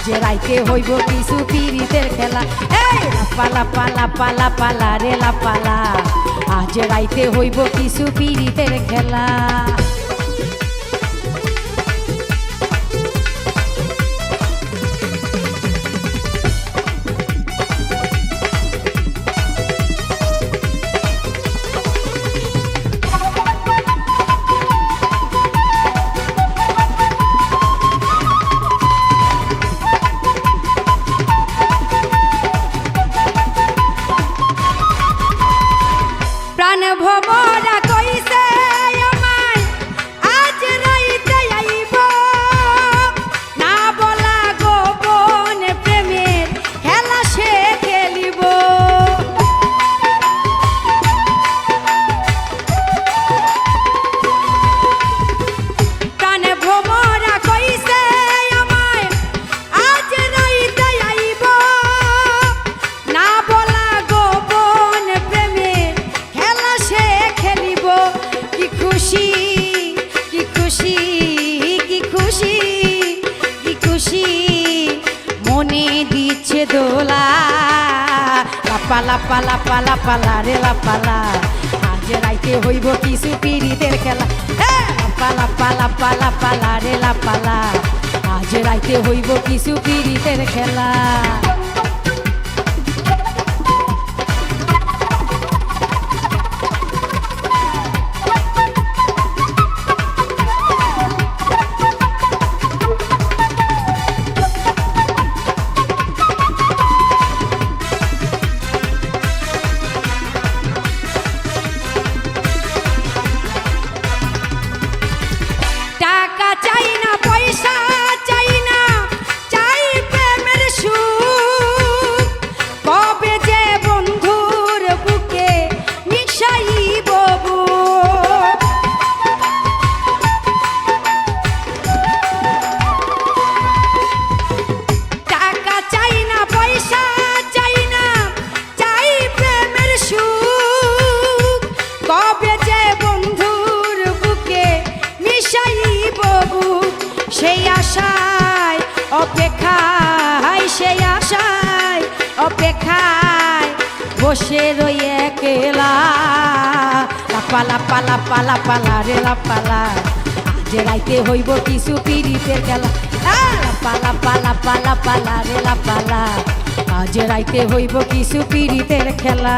আজ রাইতে হইব কিছু পিড়িতের খেলা। এই পালা পালা পালা পালা রে পালা আজ রাইতে হইব কিছু পিড়িতের খেলা। দিচ্ছে দোলা। লাপালা পালা পালা পালা রে লাপালা আজ রাইতে হইব কিছু পিড়িতের খেলা। লাপালা পালা পালা পালা রে লাপালা আজ রাইতে হইব কিছু পিড়িতের খেলা। আশায়, অপেক্ষায় সেই আশায়, অপেক্ষায় বসে রই একলা। পালা পালা পালা পালা রে পালা আজ রাইতে হইব কিছু পিড়িতের খেলা। পালা পালা পালা পালা রে পালা আজ রাইতে হইব কিছু পিড়িতের খেলা।